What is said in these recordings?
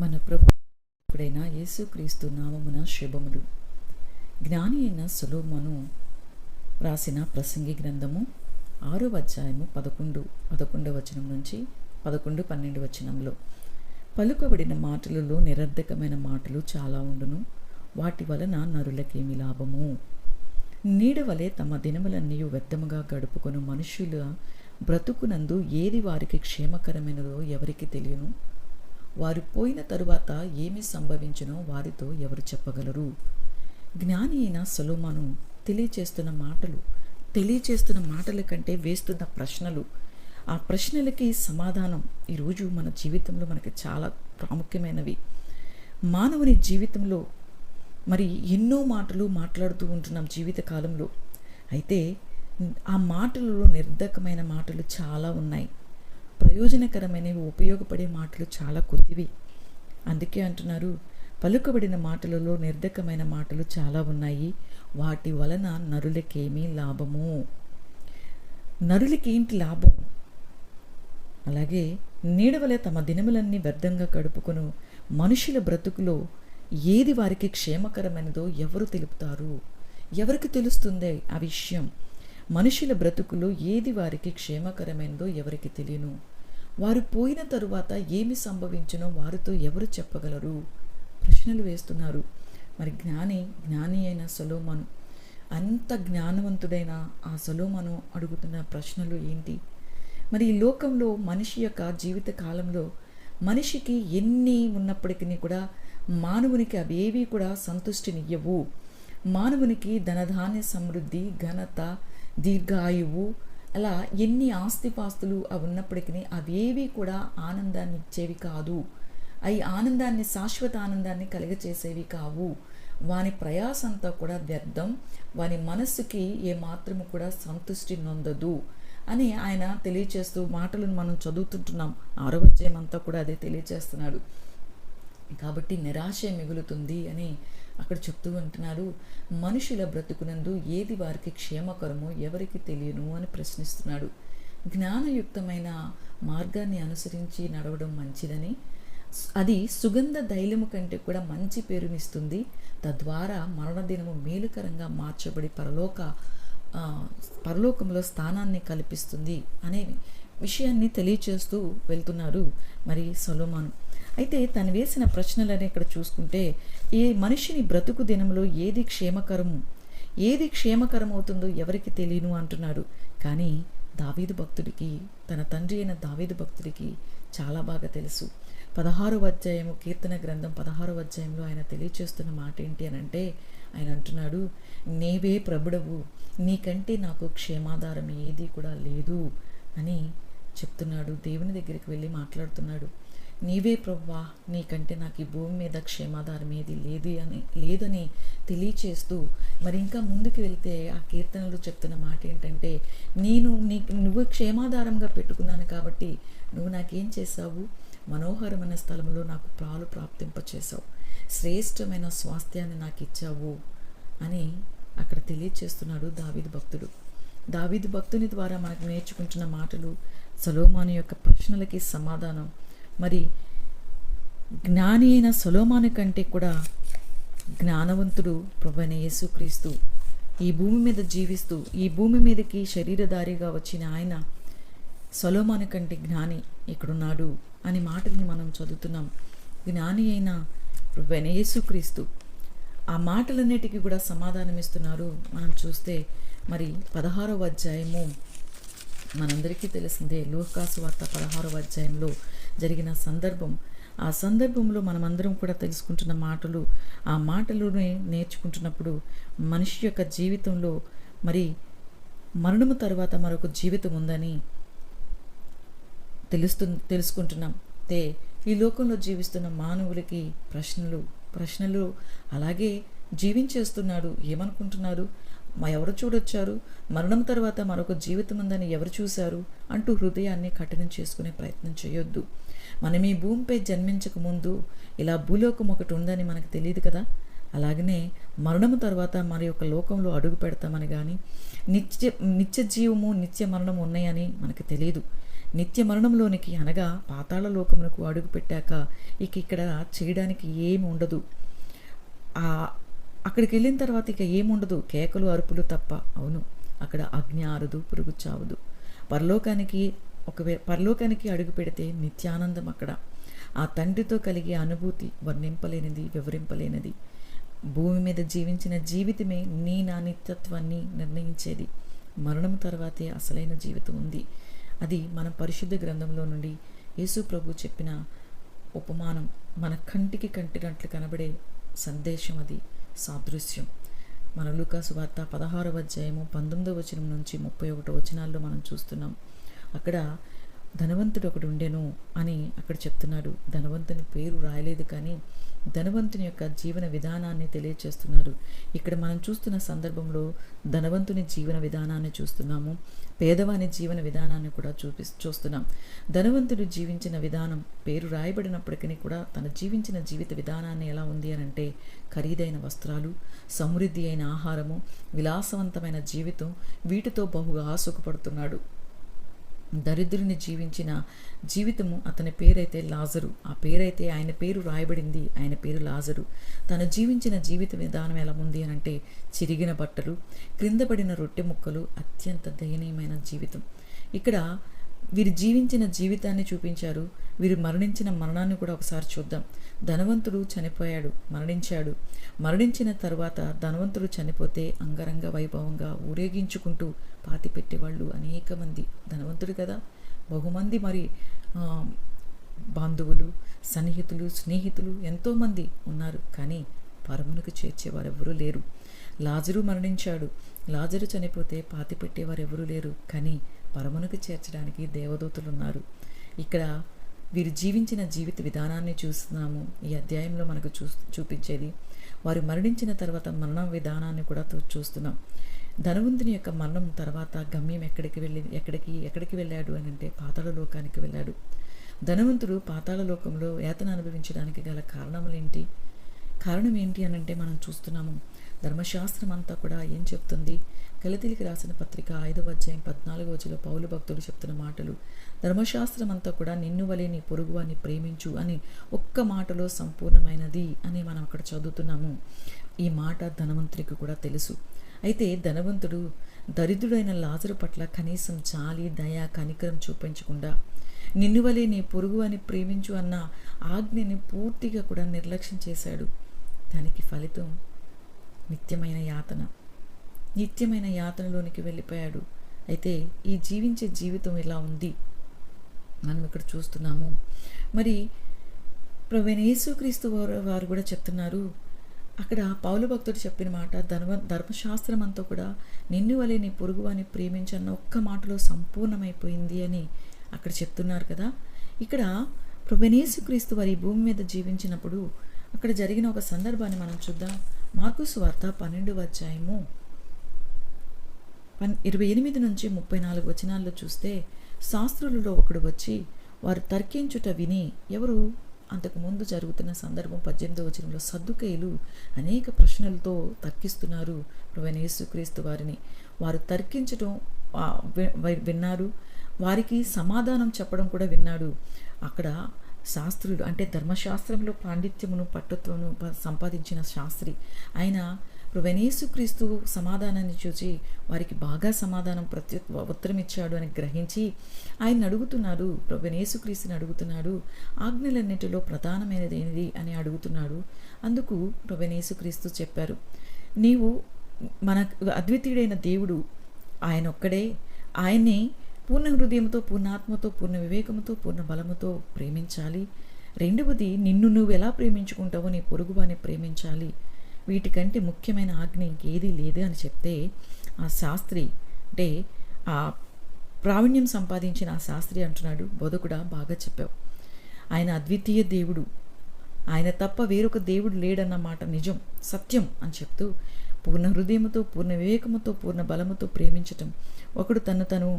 మన ప్రభు ఇప్పుడైనా యేసుక్రీస్తు నామమున శుభములు. జ్ఞాని అయిన సులోమను రాసిన ప్రసంగి గ్రంథము ఆరో అధ్యాయము పదకొండు పదకొండవ వచనం నుంచి పదకొండు పన్నెండు వచనంలో. పలుకబడిన మాటలలో నిరర్ధకమైన మాటలు చాలా ఉండును వాటి వలన నరులకేమి లాభము? నీడ వలె తమ దినములన్నీ వ్యర్థముగా గడుపుకొని మనుషుల బ్రతుకునందు ఏది వారికి క్షేమకరమైనదో ఎవరికి తెలియను? వారు పోయిన తరువాత ఏమి సంభవించినో వారితో ఎవరు చెప్పగలరు? జ్ఞాని అయిన సొలోమాను తెలియచేస్తున్న మాటలు తెలియచేస్తున్న మాటల కంటే వేస్తున్న ప్రశ్నలు. ఆ ప్రశ్నలకి సమాధానం ఈరోజు మన జీవితంలో మనకి చాలా ప్రాముఖ్యమైనవి. మానవుని జీవితంలో మరి ఎన్నో మాటలు మాట్లాడుతూ ఉంటున్నాం జీవితకాలంలో అయితే ఆ మాటలలో నిర్ధకమైన మాటలు చాలా ఉన్నాయి. ప్రయోజనకరమైనవి ఉపయోగపడే మాటలు చాలా కొద్దివి. అందుకే అంటున్నారు పలుకబడిన మాటలలో నిర్ధకమైన మాటలు చాలా ఉన్నాయి. వాటి వలన నరులకేమీ లాభము. నరులకి ఏంటి లాభం? అలాగే నీడవలే తమ దినములన్నీ వ్యర్థంగా గడుపుకొను మనుషుల బ్రతుకులో ఏది వారికి క్షేమకరమైనదో ఎవరు తెలుపుతారు? ఎవరికి తెలుస్తుందే ఆ విషయం? మనుషుల బ్రతుకులో ఏది వారికి క్షేమకరమైనదో ఎవరికి తెలియను. వారు పోయిన తరువాత ఏమి సంభవించునో వారితో ఎవరు చెప్పగలరు? ప్రశ్నలు వేస్తున్నారు. మరి జ్ఞాని జ్ఞాని అయిన సొలోమను అంత జ్ఞానవంతుడైన ఆ సొలోమను అడుగుతున్న ప్రశ్నలు ఏంటి? మరి ఈ లోకంలో మనిషి యొక్క జీవిత కాలంలో మనిషికి ఎన్ని ఉన్నప్పటికీ కూడా మానవునికి అవేవి కూడా సంతుష్టినియ్యవు. మానవునికి ధనధాన్య సమృద్ధి ఘనత దీర్ఘాయువు. అలా ఎన్ని ఆస్తిపాస్తులు అవి ఉన్నప్పటికీ అవేవి కూడా ఆనందాన్ని ఇచ్చేవి కాదు. అవి ఆనందాన్ని శాశ్వత ఆనందాన్ని కలిగచేసేవి కావు. వాని ప్రయాసంతా కూడా వ్యర్థం. వాని మనస్సుకి ఏ మాత్రము కూడా సంతృష్టి నొందదు అని ఆయన తెలియచేస్తూ మాటలను మనం చదువుతుంటున్నాం. ఆరవచ్చేమంతా అంతా కూడా అదే తెలియచేస్తున్నాడు. కాబట్టి నిరాశ మిగులుతుంది అని అక్కడ చెప్తూ ఉంటున్నారు మనుషుల బ్రతుకునందు ఏది వారికి క్షేమకరమో ఎవరికి తెలియను అని ప్రశ్నిస్తున్నాడు. జ్ఞానయుక్తమైన మార్గాన్ని అనుసరించి నడవడం మంచిదని అది సుగంధ దైలము కంటే కూడా మంచి పేరునిస్తుంది. తద్వారా మరణదినము మేలుకరంగా మార్చబడి పరలోక పరలోకంలో స్థానాన్ని కల్పిస్తుంది అనే విషయాన్ని తెలియచేస్తూ వెళ్తున్నారు మరి సొలోమాను. అయితే తను వేసిన ప్రశ్నలని ఇక్కడ చూసుకుంటే ఈ మనిషిని బ్రతుకు దినంలో ఏది క్షేమకరము? ఏది క్షేమకరం అవుతుందో ఎవరికి తెలియను అంటున్నాడు. కానీ దావీదు భక్తుడికి తన తండ్రి అయిన దావీదు భక్తుడికి చాలా బాగా తెలుసు. పదహారు అధ్యాయము కీర్తన గ్రంథం పదహారు అధ్యాయంలో ఆయన తెలియచేస్తున్న మాట ఏంటి అని అంటే ఆయన అంటున్నాడు నేవే ప్రభుడవు నీకంటే నాకు క్షేమాధారం ఏది కూడా లేదు అని చెప్తున్నాడు. దేవుని దగ్గరికి వెళ్ళి మాట్లాడుతున్నాడు. నీవే ప్రవ్వా నీకంటే నాకు ఈ భూమి మీద క్షేమాధారం ఏది లేదు అని లేదని తెలియచేస్తూ మరి ఇంకా ముందుకు వెళ్తే ఆ కీర్తనలు చెప్తున్న మాట ఏంటంటే నేను నీ నువ్వు క్షేమాధారంగా పెట్టుకున్నాను కాబట్టి నువ్వు నాకేం చేశావు? మనోహరమైన స్థలంలో నాకు ప్రాలు ప్రాప్తింపచేశావు. శ్రేష్టమైన స్వాస్థ్యాన్ని నాకు ఇచ్చావు అని అక్కడ తెలియచేస్తున్నాడు దావిద్ భక్తుడు. దావిద్ భక్తుని ద్వారా మనకు నేర్చుకుంటున్న మాటలు సలోమాను యొక్క ప్రశ్నలకి సమాధానం. మరి జ్ఞాని అయిన సొలోమాను కంటే కూడా జ్ఞానవంతుడు ప్రభువైన యేసుక్రీస్తు ఈ భూమి మీద జీవిస్తూ ఈ భూమి మీదకి శరీరధారిగా వచ్చిన ఆయన సొలోమాను కంటే జ్ఞాని ఇక్కడున్నాడు అనే మాటల్ని మనం చదువుతున్నాం. జ్ఞాని అయిన ప్రభువైన యేసుక్రీస్తు ఆ మాటలన్నిటికీ కూడా సమాధానం ఇస్తున్నారు మనం చూస్తే మరి పదహారవ అధ్యాయము మనందరికీ తెలిసిందే. లోకాసు వార్త పదహారవ అధ్యాయంలో జరిగిన సందర్భం. ఆ సందర్భంలో మనమందరం కూడా తెలుసుకుంటున్న మాటలు ఆ మాటలునే నేర్చుకుంటున్నప్పుడు మనిషి యొక్క జీవితంలో మరి మరణము తర్వాత మరొక జీవితం ఉందని తెలుస్తు తెలుసుకుంటున్నాం. తే ఈ లోకంలో జీవిస్తున్న మానవులకి ప్రశ్నలు ప్రశ్నలు అలాగే జీవించేస్తున్నాడు ఏమనుకుంటున్నారు? మా ఎవరు చూడొచ్చారు? మరణం తర్వాత మరొక జీవితం ఉందని ఎవరు చూశారు? అంటూ హృదయాన్ని కఠినం చేసుకునే ప్రయత్నం చేయొద్దు. మనం ఈ భూమిపై జన్మించక ముందు ఇలా భూలోకం ఒకటి ఉందని మనకు తెలియదు కదా? అలాగనే మరణము తర్వాత మరి ఒక లోకంలో అడుగు పెడతామని కానీ నిత్య నిత్య జీవము నిత్య మరణం ఉన్నాయని మనకు తెలియదు. నిత్య మరణంలోనికి అనగా పాతాళ లోకమునకు అడుగు పెట్టాక ఇక ఇక్కడ చేయడానికి ఏమి ఉండదు. ఆ అక్కడికి వెళ్ళిన తర్వాత ఇక ఏముండదు. కేకలు అరుపులు తప్ప. అవును అక్కడ అగ్ని ఆరదు పురుగు చావదు. పరలోకానికి ఒకవే పరలోకానికి అడుగు పెడితే నిత్యానందం అక్కడ. ఆ తండ్రితో కలిగే అనుభూతి వర్ణింపలేనిది వివరింపలేనిది. భూమి మీద జీవించిన జీవితమే నీ నా నిత్యత్వాన్ని నిర్ణయించేది. మరణం తర్వాతే అసలైన జీవితం ఉంది. అది మన పరిశుద్ధ గ్రంథంలో నుండి యేసు ప్రభు చెప్పిన ఉపమానం. మన కంటికి కంటినట్లు కనబడే సందేశం అది. సాదృశ్యం. మన లూకాసు వార్త పదహారవ అధ్యాయము పంతొమ్మిదవ వచనం నుంచి ముప్పై ఒకటో వచనాల్లో మనం చూస్తున్నాం. అక్కడ ధనవంతుడు ఒకడు ఉండెను అని అక్కడ చెప్తున్నాడు. ధనవంతుని పేరు రాయలేదు కానీ ధనవంతుని యొక్క జీవన విధానాన్ని తెలియచేస్తున్నారు ఇక్కడ మనం చూస్తున్న సందర్భంలో ధనవంతుని జీవన విధానాన్ని చూస్తున్నాము. పేదవాని జీవన విధానాన్ని కూడా చూపి చూస్తున్నాం. ధనవంతుడు జీవించిన విధానం పేరు రాయబడినప్పటికీ కూడా తన జీవించిన జీవిత విధానాన్ని ఎలా ఉంది అని అంటే ఖరీదైన వస్త్రాలు సమృద్ధి అయిన ఆహారము విలాసవంతమైన జీవితం వీటితో బహుగా ఆసుకుపడుతున్నాడు దరిద్రుని జీవించిన జీవితము అతని పేరైతే లాజరు. ఆ పేరైతే ఆయన పేరు రాయబడింది. ఆయన పేరు లాజరు. తను జీవించిన జీవిత విధానం ఎలా ఉంది అని అంటే చిరిగిన బట్టలు క్రింద పడిన రొట్టె ముక్కలు అత్యంత దయనీయమైన జీవితం. ఇక్కడ వీరు జీవించిన జీవితాన్ని చూపించారు. వీరు మరణించిన మరణాన్ని కూడా ఒకసారి చూద్దాం. ధనవంతుడు చనిపోయాడు మరణించాడు. మరణించిన తర్వాత ధనవంతుడు చనిపోతే అంగరంగ వైభవంగా ఊరేగించుకుంటూ పాతి పెట్టేవాళ్ళు అనేక మంది ధనవంతుడు కదా. బహుమంది మరి బాంధువులు సన్నిహితులు స్నేహితులు ఎంతోమంది ఉన్నారు. కానీ పరమునకు చేర్చేవారు ఎవరూ లేరు. లాజరు మరణించాడు. లాజరు చనిపోతే పాతి పెట్టేవారు ఎవరూ లేరు. కానీ పరమునకు చేర్చడానికి దేవదూతలు ఉన్నారు ఇక్కడ వీరు జీవించిన జీవిత విధానాన్ని చూస్తున్నాము. ఈ అధ్యాయంలో మనకు చూ చూపించేది వారు మరణించిన తర్వాత మరణ విధానాన్ని కూడా చూస్తున్నాం. ధనవంతుని యొక్క మరణం తర్వాత గమ్యం ఎక్కడికి వెళ్ళి ఎక్కడికి ఎక్కడికి వెళ్ళాడు అని అంటే పాతాళ లోకానికి వెళ్ళాడు. ధనవంతుడు పాతాళ లోకంలో యాతన అనుభవించడానికి గల కారణములేంటి? కారణం ఏంటి అని అంటే మనం చూస్తున్నాము. ధర్మశాస్త్రం అంతా కూడా ఏం చెప్తుంది? గలతీలికి రాసిన పత్రిక ఐదవ అధ్యాయం పద్నాలుగో వచ్చిలో పౌలు భక్తుడు చెప్తున్న మాటలు ధర్మశాస్త్రం అంతా కూడా నిన్ను వలె నీ పొరుగువాన్ని ప్రేమించు అని ఒక్క మాటలో సంపూర్ణమైనది అని మనం అక్కడ చదువుతున్నాము. ఈ మాట ధనవంతుడికి కూడా తెలుసు. అయితే ధనవంతుడు దరిద్రుడైన లాజరు పట్ల కనీసం జాలి దయ కనికరం చూపించకుండా నిన్ను వలె నీ పొరుగు అని ప్రేమించు అన్న ఆజ్ఞని పూర్తిగా కూడా నిర్లక్ష్యం చేశాడు. దానికి ఫలితం నిత్యమైన యాతన. నిత్యమైన యాతనలోనికి వెళ్ళిపోయాడు. అయితే ఈ జీవించే జీవితం ఇలా ఉంది? మనం ఇక్కడ చూస్తున్నాము. మరి ప్రవీణ యేసుక్రీస్తు వారు వారు కూడా చెప్తున్నారు అక్కడ పౌలు భక్తుడు చెప్పిన మాట ధర్మ ధర్మశాస్త్రం అంతా కూడా నిన్ను వలె నీ పొరుగువాని ప్రేమించన్న ఒక్క మాటలో సంపూర్ణమైపోయింది అని అక్కడ చెప్తున్నారు కదా. ఇక్కడ క్రీస్తు వారి భూమి మీద జీవించినప్పుడు అక్కడ జరిగిన ఒక సందర్భాన్ని మనం చూద్దాం. మార్కుసు వార్త పన్నెండు అధ్యాయము. పన్ ఇరవై ఎనిమిది నుంచి ముప్పై నాలుగు వచనాల్లో చూస్తే శాస్త్రులలో ఒకడు వచ్చి వారు తర్కించుట విని ఎవరు? అంతకు ముందు జరుగుతున్న సందర్భం పద్దెనిమిదో వచనంలో సర్దుకేయులు అనేక ప్రశ్నలతో తర్కిస్తున్నారు ప్రవీణ యేసుక్రీస్తు వారిని. వారు తర్కించటం విన్నారు. వారికి సమాధానం చెప్పడం కూడా విన్నాడు. అక్కడ శాస్త్రులు అంటే ధర్మశాస్త్రంలో పాండిత్యమును పట్టుత్వమును సంపాదించిన శాస్త్రి. ఆయన క్రీస్తు సమాధానాన్ని చూసి వారికి బాగా సమాధానం ప్రత్యు ఉత్తరం ఇచ్చాడు అని గ్రహించి ఆయన అడుగుతున్నాడు క్రీస్తుని అడుగుతున్నాడు ఆజ్ఞలన్నిటిలో ప్రధానమైనది ఏంటి అని అడుగుతున్నాడు. అందుకు క్రీస్తు చెప్పారు నీవు మన అద్వితీయుడైన దేవుడు ఆయన ఒక్కడే. ఆయన్ని పూర్ణ హృదయంతో పూర్ణ ఆత్మతో పూర్ణ వివేకముతో పూర్ణ బలముతో ప్రేమించాలి. రెండవది నిన్ను నువ్వు ఎలా ప్రేమించుకుంటావో నీ పొరుగువాని ప్రేమించాలి. వీటికంటే ముఖ్యమైన ఆజ్ఞ ఇంకేదీ లేదు అని చెప్తే ఆ శాస్త్రి అంటే ఆ ప్రావీణ్యం సంపాదించిన ఆ శాస్త్రి అంటున్నాడు బోధకుడా బాగా చెప్పావు. ఆయన అద్వితీయ దేవుడు. ఆయన తప్ప వేరొక దేవుడు లేడన్న మాట నిజం సత్యం అని చెప్తూ పూర్ణ హృదయముతో పూర్ణ వివేకముతో పూర్ణ బలముతో ప్రేమించటం ఒకడు తను తను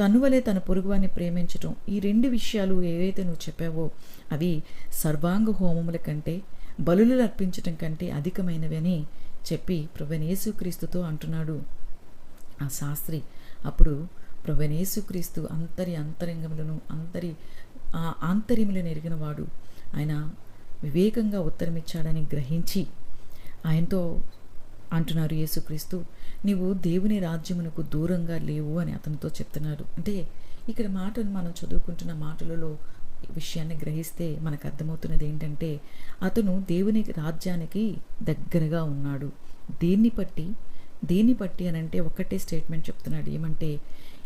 తను వలె తన పొరుగువాన్ని ప్రేమించటం ఈ రెండు విషయాలు ఏవైతే నువ్వు చెప్పావో అవి సర్వాంగ హోమముల కంటే బలులు అర్పించటం కంటే అధికమైనవి అని చెప్పి ప్రభనేసుక్రీస్తుతో అంటున్నాడు. ఆ శాస్త్రి అప్పుడు ప్రభనేసుక్రీస్తు అంతరి అంతరంగములను అంతరి ఆ ఆంతర్యములను ఎరిగిన వాడు. ఆయన వివేకంగా ఉత్తరమిచ్చాడని గ్రహించి ఆయనతో అంటున్నారు యేసుక్రీస్తు నీవు దేవుని రాజ్యమునకు దూరంగా లేవు అని అతనితో చెప్తున్నారు అంటే ఇక్కడ మాటను మనం చదువుకుంటున్న మాటలలో విషయాన్ని గ్రహిస్తే మనకు అర్థమవుతున్నది ఏంటంటే అతను దేవుని రాజ్యానికి దగ్గరగా ఉన్నాడు. దేన్ని బట్టి దేన్ని బట్టి అని అంటే ఒకటే స్టేట్మెంట్ చెప్తున్నాడు. ఏమంటే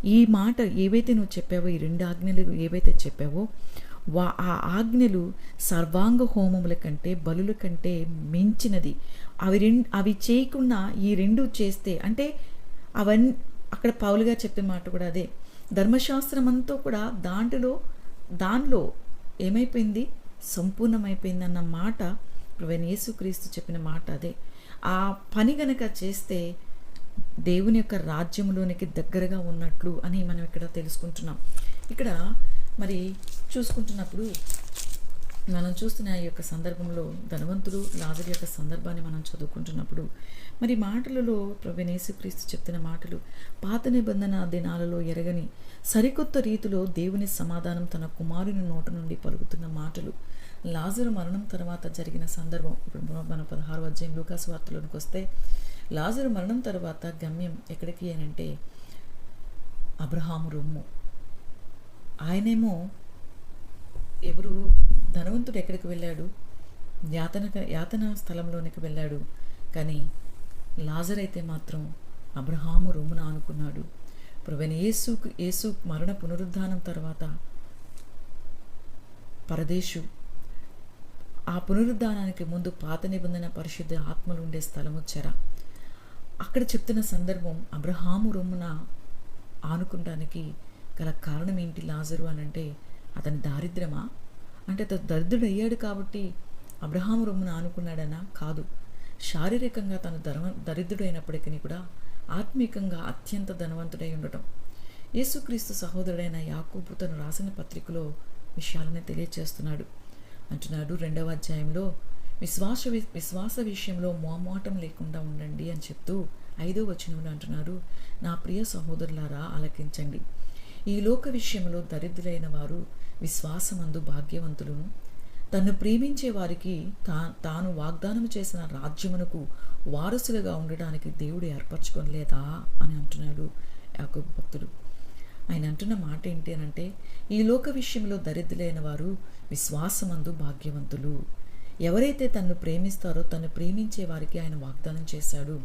ఈ మాట ఏవైతే నువ్వు చెప్పావో ఈ రెండు ఆజ్ఞలు ఏవైతే చెప్పావో వా ఆ ఆజ్ఞలు సర్వాంగ హోమముల కంటే బలుల కంటే మించినది. అవి రెండు అవి చేయకుండా ఈ రెండు చేస్తే అంటే అవన్నీ అక్కడ పౌలుగా చెప్పే మాట కూడా అదే. ధర్మశాస్త్రం అంతా కూడా దాంట్లో దానిలో ఏమైపోయింది? సంపూర్ణమైపోయింది అన్న మాట ప్రవీణ్ యేసుక్రీస్తు చెప్పిన మాట అదే. ఆ పని గనక చేస్తే దేవుని యొక్క రాజ్యంలోనికి దగ్గరగా ఉన్నట్లు అని మనం ఇక్కడ తెలుసుకుంటున్నాం. ఇక్కడ మరి చూసుకుంటున్నప్పుడు మనం చూస్తున్న ఈ యొక్క సందర్భంలో ధనవంతుడు లాజర్ యొక్క సందర్భాన్ని మనం చదువుకుంటున్నప్పుడు మరి మాటలలో ప్రవీణ్ యేసుక్రీస్తు చెప్తున్న మాటలు పాత నిబంధన దినాలలో ఎరగని సరికొత్త రీతిలో దేవుని సమాధానం తన కుమారుని నోట నుండి పలుకుతున్న మాటలు లాజరు మరణం తర్వాత జరిగిన సందర్భం. ఇప్పుడు మన పదహారు అధ్యాయం లూకాసు వార్తలోనికి వస్తే లాజరు మరణం తర్వాత గమ్యం ఎక్కడికి అనంటే అబ్రహాము రొమ్ము ఆయనేమో ఎవరు? ధనవంతుడు ఎక్కడికి వెళ్ళాడు? యాతన యాతన స్థలంలోనికి వెళ్ళాడు. కానీ లాజర్ అయితే మాత్రం అబ్రహాము రొమ్మున ఆనుకున్నాడు. ప్రవీణ యేసుకు యేసు మరణ పునరుద్ధానం తర్వాత పరదేశు ఆ పునరుద్ధానానికి ముందు పాత నిబంధన పరిశుద్ధ ఆత్మలు ఉండే స్థలము చెర అక్కడ చెప్తున్న సందర్భం అబ్రహాము రొమ్మున ఆనుకుంటానికి గల కారణం ఏంటి లాజరు అని అంటే అతని దారిద్ర్యమా? అంటే అతను దరిద్రుడు అయ్యాడు కాబట్టి అబ్రహాము రొమ్మున ఆనుకున్నాడనా? కాదు. శారీరకంగా తను ధర్మ దరిద్రుడైనప్పటికీ కూడా ఆత్మీకంగా అత్యంత ధనవంతుడై ఉండటం. యేసుక్రీస్తు సహోదరుడైన యాకూబు తను రాసిన పత్రికలో విషయాలను తెలియచేస్తున్నాడు. అంటున్నాడు రెండవ అధ్యాయంలో విశ్వాస వి- విశ్వాస విషయంలో మోమాటం లేకుండా ఉండండి అని చెప్తూ ఐదో వచనంలో అంటున్నారు నా ప్రియ సహోదరులారా ఆలకించండి. ఈ లోక విషయంలో దరిద్రులైన వారు విశ్వాసమందు భాగ్యవంతులును తన్ను ప్రేమించే వారికి తా తాను వాగ్దానం చేసిన రాజ్యమునకు వారసులుగా ఉండడానికి దేవుడు ఏర్పరచుకోలేదా అని అంటున్నాడు యాకోబు భక్తుడు. ఆయన అంటున్న మాట ఏంటి అని అంటే ఈ లోక విషయంలో దరిద్రులైన వారు విశ్వాసమందు భాగ్యవంతులు. ఎవరైతే తన్ను ప్రేమిస్తారో తను ప్రేమించే వారికి ఆయన వాగ్దానం చేశాడు.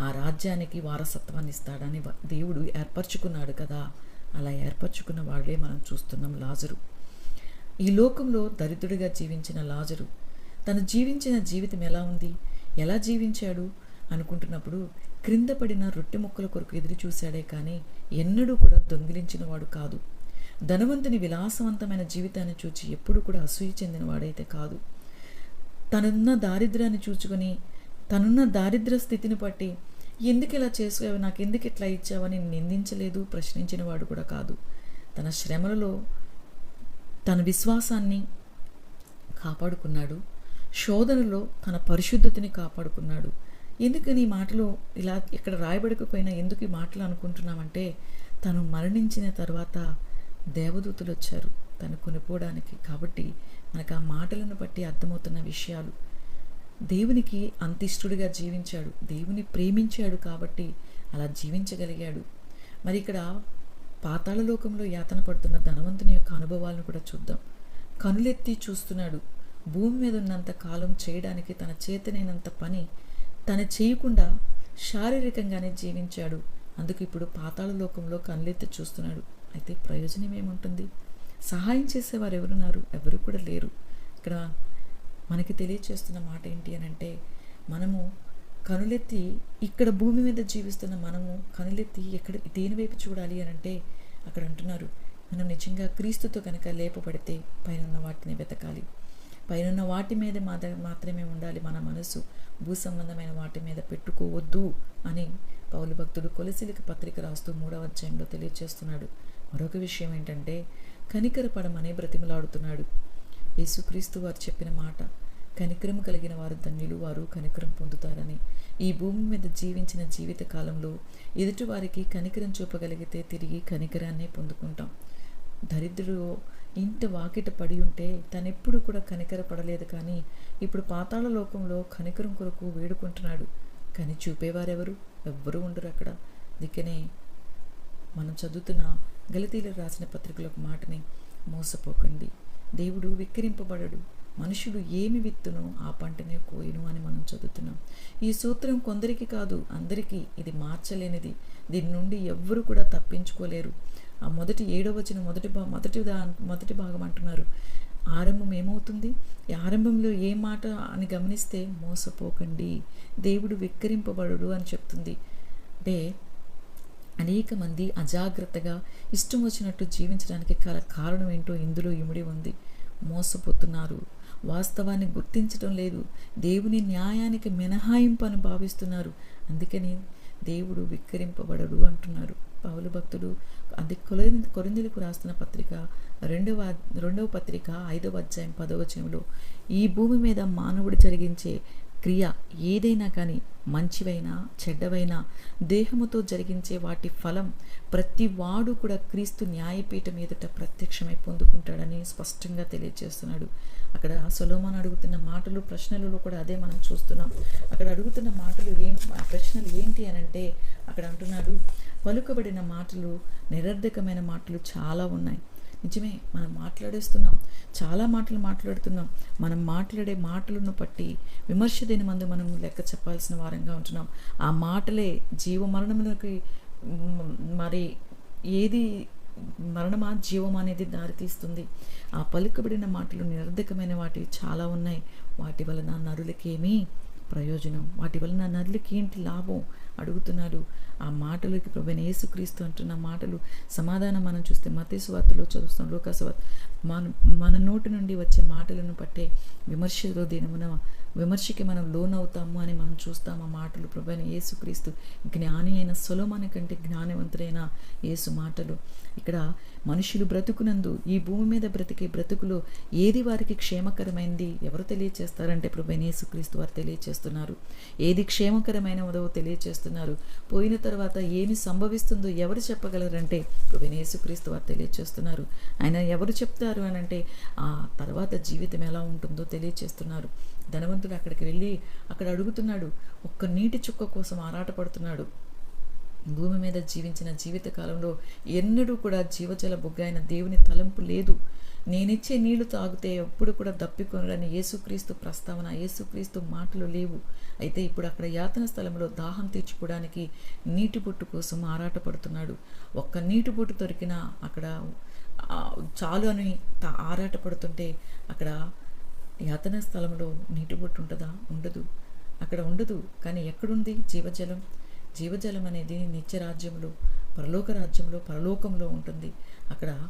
ఆ రాజ్యానికి వారసత్వాన్ని ఇస్తాడని వ- దేవుడు ఏర్పరచుకున్నాడు కదా. అలా ఏర్పరచుకున్న వాళ్ళే మనం చూస్తున్నాం లాజరు. ఈ లోకంలో దరిద్రుడిగా జీవించిన లాజరు తను జీవించిన జీవితం ఎలా ఉంది? ఎలా జీవించాడు? అనుకుంటున్నప్పుడు క్రింద పడిన రొట్టె ముక్కల కొరకు ఎదురు చూశాడే కానీ ఎన్నడూ కూడా దొంగిలించిన వాడు కాదు. ధనవంతుని విలాసవంతమైన జీవితాన్ని చూచి ఎప్పుడు కూడా అసూయ చెందిన వాడైతే కాదు. తనున్న దారిద్ర్యాన్ని చూచుకొని తనున్న దారిద్ర స్థితిని బట్టి ఎందుకు ఇలా చేసావు? నాకు ఎందుకు ఇట్లా ఇచ్చావని నిందించలేదు ప్రశ్నించిన వాడు కూడా కాదు. తన శ్రమలలో తన విశ్వాసాన్ని కాపాడుకున్నాడు. శోధనలో తన పరిశుద్ధతని కాపాడుకున్నాడు. ఎందుకని ఈ మాటలు ఇలా ఇక్కడ రాయబడకపోయినా ఎందుకు ఈ మాటలు అనుకుంటున్నామంటే తను మరణించిన తర్వాత దేవదూతలు వచ్చారు తను కొనుక్కోవడానికి కాబట్టి మనకు ఆ మాటలను బట్టి అర్థమవుతున్న విషయాలు. దేవునికి అంతిష్టుడిగా జీవించాడు. దేవుని ప్రేమించాడు కాబట్టి అలా జీవించగలిగాడు. మరి ఇక్కడ పాతాళ లోకంలో యాతన పడుతున్న ధనవంతుని యొక్క అనుభవాలను కూడా చూద్దాం. కనులెత్తి చూస్తున్నాడు. భూమి మీద ఉన్నంత కాలం చేయడానికి తన చేతనైనంత పని తను చేయకుండా శారీరకంగానే జీవించాడు. అందుకు ఇప్పుడు పాతాళ లోకంలో కనులెత్తి చూస్తున్నాడు. అయితే ప్రయోజనం ఏముంటుంది? సహాయం చేసేవారు ఎవరున్నారు? ఎవరు కూడా లేరు. ఇక్కడ మనకి తెలియచేస్తున్న మాట ఏంటి అని అంటే మనము కనులెత్తి ఇక్కడ భూమి మీద జీవిస్తున్న మనము కనులెత్తి ఎక్కడ దేని వైపు చూడాలి అని అంటే అక్కడ అంటున్నారు మనం నిజంగా క్రీస్తుతో కనుక లేపబడితే పైన వాటిని వెతకాలి. పైనున్న వాటి మీద మాత్రమే ఉండాలి మన మనసు. భూ సంబంధమైన వాటి మీద పెట్టుకోవద్దు అని పౌలు భక్తుడు కొలసిలికి పత్రిక రాస్తూ మూడవ అధ్యాయంలో తెలియజేస్తున్నాడు మరొక విషయం ఏంటంటే కనికరపడమని బ్రతిమలాడుతున్నాడు. యేసుక్రీస్తు వారు చెప్పిన మాట కనికరం కలిగిన వారు ధన్యులు వారు కనికరం పొందుతారని. ఈ భూమి మీద జీవించిన జీవిత కాలంలో ఎదుటివారికి కనికరం చూపగలిగితే తిరిగి కనికరాన్నే పొందుకుంటాం. దరిద్రుడు ఇంట వాకిట పడి ఉంటే తనెప్పుడు కూడా కనికర పడలేదు కానీ ఇప్పుడు పాతాళ లోకంలో కనికరం కొరకు వేడుకుంటున్నాడు. కానీ చూపేవారెవరు? ఎవ్వరూ ఉండరు అక్కడ. అందుకనే మనం చదువుతున్న గలితీలు రాసిన పత్రికలకు మాటని మోసపోకండి. దేవుడు విక్కిరింపబడడు మనుషులు ఏమి విత్తునో ఆ పంటనే కోయును అని మనం చదువుతున్నాం. ఈ సూత్రం కొందరికి కాదు అందరికీ ఇది మార్చలేనిది. దీని నుండి ఎవ్వరు కూడా తప్పించుకోలేరు. ఆ మొదటి ఏడో వచ్చిన మొదటి భా మొదటి దా మొదటి భాగం అంటున్నారు. ఆరంభం ఏమవుతుంది? ఈ ఆరంభంలో ఏ మాట అని గమనిస్తే మోసపోకండి దేవుడు విక్కరింపబడు అని చెప్తుంది. అంటే అనేక మంది అజాగ్రత్తగా ఇష్టం వచ్చినట్టు జీవించడానికి కారణం ఏంటో ఇందులో ఇమిడి ఉంది. మోసపోతున్నారు. వాస్తవాన్ని గుర్తించడం లేదు. దేవుని న్యాయానికి మినహాయింపు అని భావిస్తున్నారు. అందుకని దేవుడు విక్కరింపబడడు అంటున్నారు. పౌలు భక్తుడు అది కొరింది కొరిందులకు రాస్తున్న పత్రిక రెండవ రెండవ పత్రిక ఐదవ అధ్యాయం పదవచనంలో ఈ భూమి మీద మానవుడు జరిగించే క్రియ ఏదైనా కానీ మంచివైనా చెడ్డవైనా దేహముతో జరిగించే వాటి ఫలం ప్రతి వాడు కూడా క్రీస్తు న్యాయపీఠం ఎదుట ప్రత్యక్షమై పొందుకుంటాడని స్పష్టంగా తెలియజేస్తున్నాడు. అక్కడ సొలోమాన్ అడుగుతున్న మాటలు ప్రశ్నలలో కూడా అదే మనం చూస్తున్నాం. అక్కడ అడుగుతున్న మాటలు ఏం ఆ ప్రశ్నలు ఏంటి అని అంటే అక్కడ అంటున్నాడు పలుకబడిన మాటలు నిరర్ధకమైన మాటలు చాలా ఉన్నాయి. నిజమే మనం మాట్లాడేస్తున్నాం. చాలా మాటలు మాట్లాడుతున్నాం. మనం మాట్లాడే మాటలను బట్టి విమర్శ దేని మందు మనం లెక్క చెప్పాల్సిన వారంగా ఉంటున్నాం. ఆ మాటలే జీవ మరణములకి మరి ఏది మరణమా జీవం అనేది దారితీస్తుంది. ఆ పలుకబడిన మాటలు నిరర్ధకమైన వాటివి చాలా ఉన్నాయి. వాటి వలన నరులకేమీ ప్రయోజనం. వాటి వలన నరులకి ఏంటి లాభం? అడుగుతున్నాడు. ఆ మాటలకి ప్రభు యేసుక్రీస్తు అంటున్న మాటలు సమాధానం మనం చూస్తే మతేసు వార్తలో చదువుతాం లోకాసు మన మన నోటి నుండి వచ్చే మాటలను పట్టే విమర్శలో దినమున విమర్శకి మనం లోనవుతాము అని మనం చూస్తాము ఆ మాటలు. ప్రభు యేసుక్రీస్తు జ్ఞాని అయిన సొలోమాని కంటే జ్ఞానవంతుడైన యేసు మాటలు. ఇక్కడ మనుషులు బ్రతుకునందు ఈ భూమి మీద బ్రతికే బ్రతుకులో ఏది వారికి క్షేమకరమైంది ఎవరు తెలియచేస్తారంటే ప్రభు యేసుక్రీస్తు వారు తెలియచేస్తున్నారు. ఏది క్షేమకరమైనదో తెలియచేస్తున్నారు. పోయిన తర్వాత ఏమి సంభవిస్తుందో ఎవరు చెప్పగలరంటే ప్రభు యేసుక్రీస్తు వారు తెలియచేస్తున్నారు. ఆయన ఎవరు చెప్తారు అని అంటే ఆ తర్వాత జీవితం ఎలా ఉంటుందో తెలియచేస్తున్నారు. ధనవంతుడు అక్కడికి వెళ్ళి అక్కడ అడుగుతున్నాడు ఒక్క నీటి చుక్క కోసం ఆరాటపడుతున్నాడు. భూమి మీద జీవించిన జీవిత కాలంలో ఎన్నడూ కూడా జీవజల బొగ్గైన దేవుని తలంపు లేదు. నేనిచ్చే నీళ్ళు తాగితే ఎప్పుడు కూడా దప్పికొనడని యేసుక్రీస్తు ప్రస్తావన యేసుక్రీస్తు మాటలు లేవు. అయితే ఇప్పుడు అక్కడ యాతన స్థలంలో దాహం తీర్చుకోవడానికి నీటి బొట్టు కోసం ఆరాటపడుతున్నాడు. ఒక్క నీటి బొట్టు దొరికినా అక్కడ చాలు అని ఆరాటపడుతుంటే అక్కడ యాతన స్థలంలో నీటి బొట్టు ఉంటుందా ఉండదు. అక్కడ ఉండదు. కానీ ఎక్కడుంది? జీవజలం. జీవజలం అనేది నిత్య రాజ్యంలో పరలోక రాజ్యంలో పరలోకంలో ఉంటుంది. అక్కడ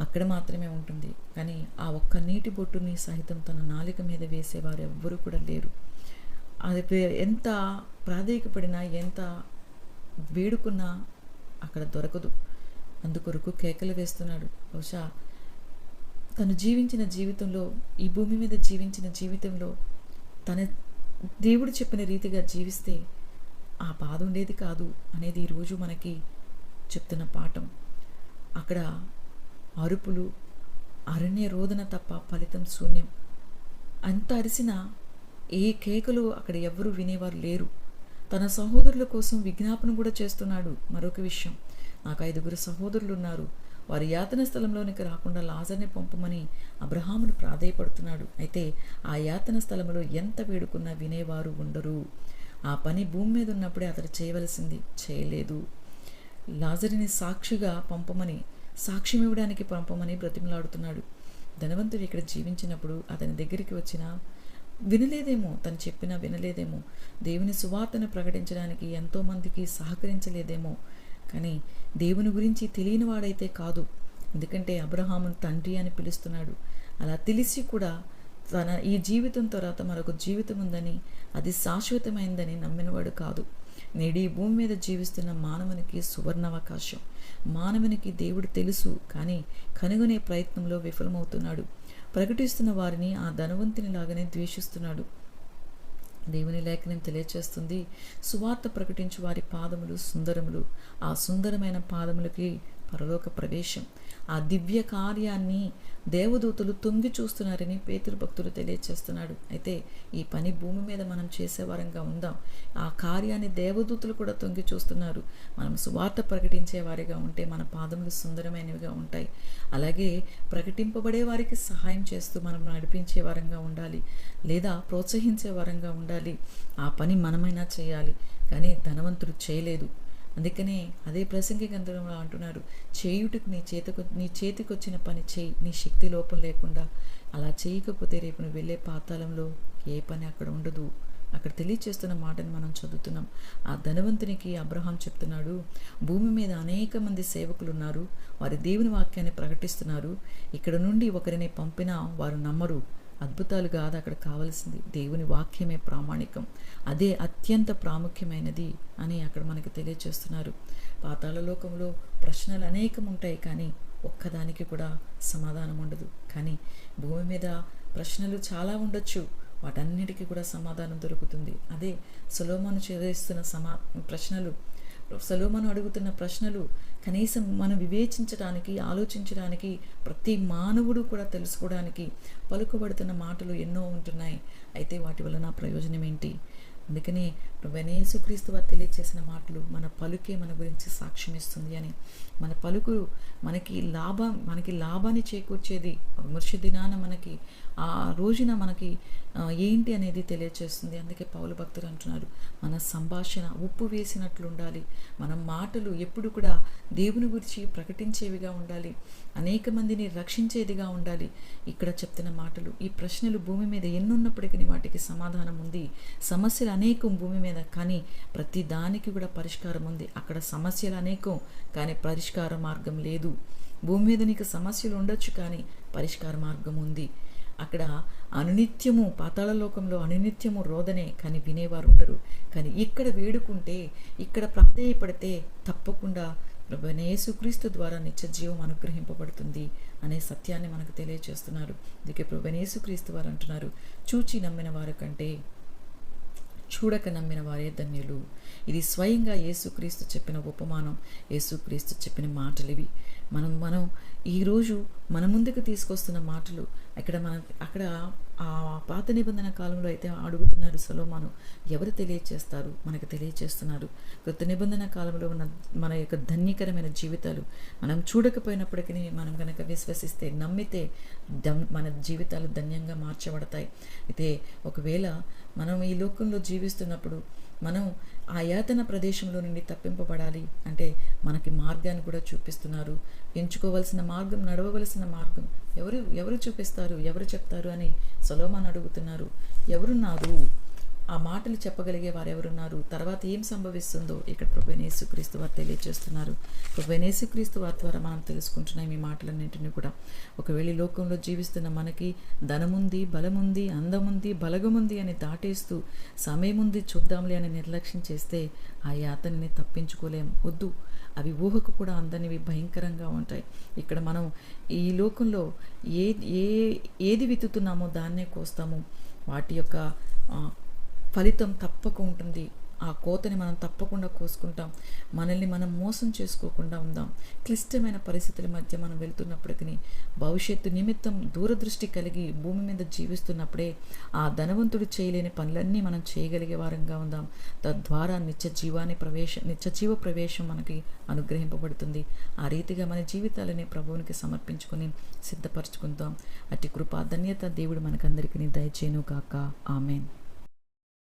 అక్కడ మాత్రమే ఉంటుంది. కానీ ఆ ఒక్క నీటి బొట్టుని సహితం తన నాలిక మీద వేసేవారు ఎవ్వరూ కూడా లేరు. అది ఎంత ప్రాధేయపడినా ఎంత వేడుకున్నా అక్కడ దొరకదు. అందుకొరకు కేకలు వేస్తున్నాడు. బహుశా తను జీవించిన జీవితంలో ఈ భూమి మీద జీవించిన జీవితంలో తన దేవుడు చెప్పిన రీతిగా జీవిస్తే ఆ బాధ ఉండేది కాదు అనేది ఈరోజు మనకి చెప్తున్న పాఠం. అక్కడ అరుపులు అరణ్య రోదన తప్ప ఫలితం శూన్యం. అంత అరిసిన ఏ కేకలు అక్కడ ఎవరూ వినేవారు లేరు. తన సహోదరుల కోసం విజ్ఞాపన కూడా చేస్తున్నాడు మరొక విషయం. నాకు ఐదుగురు సహోదరులు ఉన్నారు. వారి యాతన స్థలంలోనికి రాకుండా లాజర్ని పంపమని అబ్రహామును ప్రాధేయపడుతున్నాడు. అయితే ఆ యాతన స్థలంలో ఎంత వేడుకున్నా వినేవారు ఉండరు. ఆ పని భూమి మీద ఉన్నప్పుడే అతడు చేయవలసింది చేయలేదు. లాజరిని సాక్షిగా పంపమని సాక్ష్యం ఇవ్వడానికి పంపమని బ్రతిమలాడుతున్నాడు. ధనవంతుడు ఇక్కడ జీవించినప్పుడు అతని దగ్గరికి వచ్చిన వినలేదేమో తను చెప్పినా వినలేదేమో దేవుని సువార్తను ప్రకటించడానికి ఎంతోమందికి సహకరించలేదేమో కానీ దేవుని గురించి తెలియని వాడైతే కాదు. ఎందుకంటే అబ్రహామును తండ్రి అని పిలుస్తున్నాడు. అలా తెలిసి కూడా తన ఈ జీవితం తర్వాత మరొక జీవితం ఉందని అది శాశ్వతమైందని నమ్మినవాడు కాదు. నేడు ఈ భూమి మీద జీవిస్తున్న మానవునికి సువర్ణావకాశం. మానవునికి దేవుడు తెలుసు కానీ కనుగొనే ప్రయత్నంలో విఫలమవుతున్నాడు. ప్రకటిస్తున్న వారిని ఆ ధనవంతుని లాగానే ద్వేషిస్తున్నాడు. దేవుని లేఖనం తెలియచేస్తుంది. సువార్త ప్రకటించు వారి పాదములు సుందరములు. ఆ సుందరమైన పాదములకి పరలోక ప్రవేశం. ఆ దివ్య కార్యాన్ని దేవదూతలు తొంగి చూస్తున్నారని పేతురు భక్తులు తెలియచేస్తున్నాడు. అయితే ఈ పని భూమి మీద మనం చేసేవారంగా ఉందాం. ఆ కార్యాన్ని దేవదూతలు కూడా తొంగి చూస్తున్నారు. మనం సువార్త ప్రకటించే వారిగా ఉంటే మన పాదములు సుందరమైనవిగా ఉంటాయి. అలాగే ప్రకటింపబడే వారికి సహాయం చేస్తూ మనం నడిపించే వారంగా ఉండాలి. లేదా ప్రోత్సహించే వారంగా ఉండాలి. ఆ పని మనమైనా చేయాలి. కానీ ధనవంతుడు చేయలేదు. అందుకనే అదే ప్రసంగి గంధంలో అంటున్నారు చేయుటకు నీ చేతికి నీ చేతికి వచ్చిన పని చేయి నీ శక్తి లోపం లేకుండా. అలా చేయకపోతే రేపు నువ్వు వెళ్ళే పాతాళంలో ఏ పని అక్కడ ఉండదు. అక్కడ తెలియచేస్తున్న మాటని మనం చదువుతున్నాం. ఆ ధనవంతునికి అబ్రహాం చెప్తున్నాడు భూమి మీద అనేక మంది సేవకులు ఉన్నారు వారి దేవుని వాక్యాన్ని ప్రకటిస్తున్నారు. ఇక్కడ నుండి ఒకరిని పంపినా వారు నమ్మరు. అద్భుతాలు కాదు అక్కడ కావలసింది దేవుని వాక్యమే ప్రామాణికం. అదే అత్యంత ప్రాముఖ్యమైనది అని అక్కడ మనకు తెలియచేస్తున్నారు. పాతాళ లోకంలో ప్రశ్నలు అనేకం ఉంటాయి కానీ ఒక్కదానికి కూడా సమాధానం ఉండదు. కానీ భూమి మీద ప్రశ్నలు చాలా ఉండొచ్చు వాటన్నిటికీ కూడా సమాధానం దొరుకుతుంది. అదే సులోమను చేస్తున్న సమా ప్రశ్నలు సలోమను అడుగుతున్న ప్రశ్నలు కనీసం మనం వివేచించడానికి ఆలోచించడానికి ప్రతి మానవుడు కూడా తెలుసుకోవడానికి పలుకుబడుతున్న మాటలు ఎన్నో ఉంటున్నాయి. అయితే వాటి వలన ప్రయోజనం ఏంటి? అందుకనే వెనేసుక్రీస్తు వారు తెలియచేసిన మాటలు మన పలుకే మన గురించి సాక్ష్యం ఇస్తుంది అని. మన పలుకు మనకి లాభం మనకి లాభాన్ని చేకూర్చేది విమర్శ దినాన మనకి ఆ రోజున మనకి ఏంటి అనేది తెలియచేస్తుంది. అందుకే పౌలు భక్తులు అంటున్నారు మన సంభాషణ ఉప్పు వేసినట్లు ఉండాలి. మన మాటలు ఎప్పుడు కూడా దేవుని గురించి ప్రకటించేవిగా ఉండాలి. అనేక మందిని రక్షించేదిగా ఉండాలి. ఇక్కడ చెప్తున్న మాటలు ఈ ప్రశ్నలు భూమి మీద ఎన్నున్నప్పటికీ వాటికి సమాధానం ఉంది. సమస్యలు అనేకం భూమి మీద కానీ ప్రతి దానికి కూడా పరిష్కారం ఉంది. అక్కడ సమస్యలు అనేకం కానీ పరిష్కార మార్గం లేదు. భూమి మీద నీకు సమస్యలు ఉండొచ్చు కానీ పరిష్కార మార్గం ఉంది. అక్కడ అనునిత్యము పాతాళ లోకంలో అనునిత్యము రోదనే. కానీ వినేవారు ఉండరు. కానీ ఇక్కడ వేడుకుంటే ఇక్కడ ప్రాధేయపడితే తప్పకుండా ప్రభనేసుక్రీస్తు ద్వారా నిత్య జీవం అనుగ్రహింపబడుతుంది అనే సత్యాన్ని మనకు తెలియజేస్తున్నారు అందుకే ప్రభనేసుక్రీస్తు వారు అంటున్నారు చూచి నమ్మిన వారి కంటే చూడక నమ్మిన వారే ధన్యులు. ఇది స్వయంగా యేసుక్రీస్తు చెప్పిన ఉపమానం. యేసుక్రీస్తు చెప్పిన మాటలు ఇవి మనం మనం ఈరోజు మన ముందుకు తీసుకొస్తున్న మాటలు ఇక్కడ మన అక్కడ ఆ పాత నిబంధన కాలంలో అయితే అడుగుతున్నారు సలోమాను ఎవరు తెలియచేస్తారు? మనకు తెలియచేస్తున్నారు. కొత్త నిబంధన కాలంలో ఉన్న మన యొక్క ధన్యకరమైన జీవితాలు మనం చూడకపోయినప్పటికీ మనం కనుక విశ్వసిస్తే నమ్మితే మన జీవితాలు ధన్యంగా మార్చబడతాయి. అయితే ఒకవేళ మనం ఈ లోకంలో జీవిస్తున్నప్పుడు మనం ఆ యాతన ప్రదేశంలో నుండి తప్పింపబడాలి అంటే మనకి మార్గాన్ని కూడా చూపిస్తున్నారు. ఎంచుకోవలసిన మార్గం నడవవలసిన మార్గం ఎవరు ఎవరు చూపిస్తారు ఎవరు చెప్తారు అని సొలోమాన్ అడుగుతున్నారు. ఎవరున్నారు? ఆ మాటలు చెప్పగలిగే వారు ఎవరున్నారు తర్వాత ఏం సంభవిస్తుందో ఇక్కడ ప్రభునేసుక్రీస్తు వారు తెలియజేస్తున్నారు. ప్రభునేసుక్రీస్తు వారి ద్వారా మనం తెలుసుకుంటున్నాం ఈ మాటలన్నింటినీ కూడా. ఒకవేళ లోకంలో జీవిస్తున్న మనకి ధనముంది బలముంది అందముంది బలగముంది అని దాటేస్తూ సమయముంది చూద్దాంలే అని నిర్లక్ష్యం చేస్తే ఆ యాతనని తప్పించుకోలేం. వద్దు. అవి ఊహకు కూడా అందనివి భయంకరంగా ఉంటాయి. ఇక్కడ మనం ఈ లోకంలో ఏ ఏ ఏది విత్తుతున్నామో దాన్నే కోస్తాము. వాటి యొక్క ఫలితం తప్పక ఉంటుంది. ఆ కోతని మనం తప్పకుండా కోసుకుంటాం. మనల్ని మనం మోసం చేసుకోకుండా ఉందాం. క్లిష్టమైన పరిస్థితుల మధ్య మనం వెళ్తున్నప్పటికీ భవిష్యత్తు నిమిత్తం దూరదృష్టి కలిగి భూమి మీద జీవిస్తున్నప్పుడే ఆ ధనవంతుడు చేయలేని పనులన్నీ మనం చేయగలిగే వారంగా ఉందాం. తద్వారా నిత్య జీవాన్ని ప్రవేశ నిత్య జీవ ప్రవేశం మనకి అనుగ్రహింపబడుతుంది. ఆ రీతిగా మన జీవితాలని ప్రభువునికి సమర్పించుకొని సిద్ధపరచుకుందాం. అట్టి కృపా ధన్యత దేవుడు మనకందరికీ దయచేను కాక ఆమెన్.